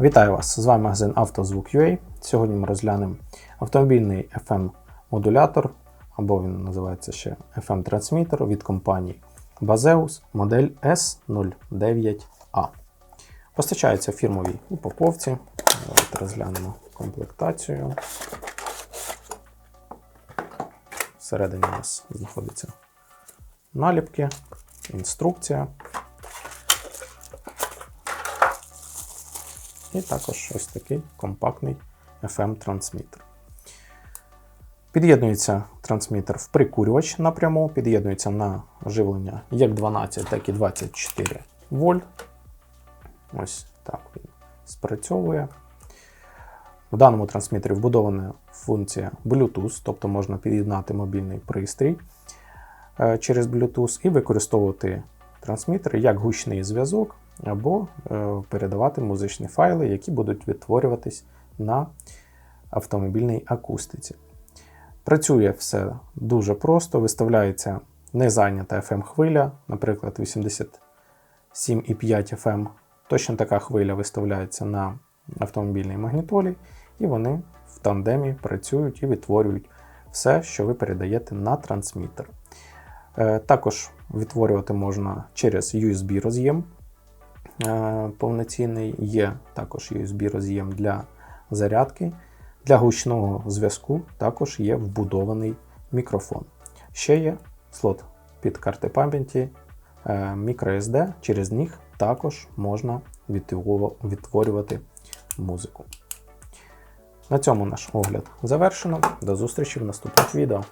Вітаю вас! З вами магазин «Автозвук.UA». Сьогодні ми розглянемо автомобільний FM-модулятор, або він називається ще FM-трансмітер від компанії Bazeus модель S09A. Постачається фірмовій упаковці. Давайте розглянемо комплектацію. Всередині у нас знаходяться наліпки, інструкція. І також ось такий компактний FM-трансмітер. Під'єднується трансмітер в прикурювач напряму, під'єднується на живлення як 12, так і 24 вольт. Ось так він спрацьовує. В даному трансмітері вбудована функція Bluetooth, тобто можна під'єднати мобільний пристрій е, через Bluetooth і використовувати трансмітер як гучний зв'язок або е, передавати музичні файли, які будуть відтворюватись на автомобільній акустиці. Працює все дуже просто, виставляється незайнята FM-хвиля, наприклад, 87,5 FM. Точно така хвиля виставляється на автомобільній магнітолі, і вони в тандемі працюють і відтворюють все, що ви передаєте на трансмітер. Е, Також відтворювати можна через USB роз'єм повноцінний. Є також USB роз'єм для зарядки. Для гучного зв'язку також є вбудований мікрофон. Ще є слот під карти пам'яті е, microSD, через них також можна відтворювати музику. На цьому наш огляд завершено. До зустрічі в наступних відео.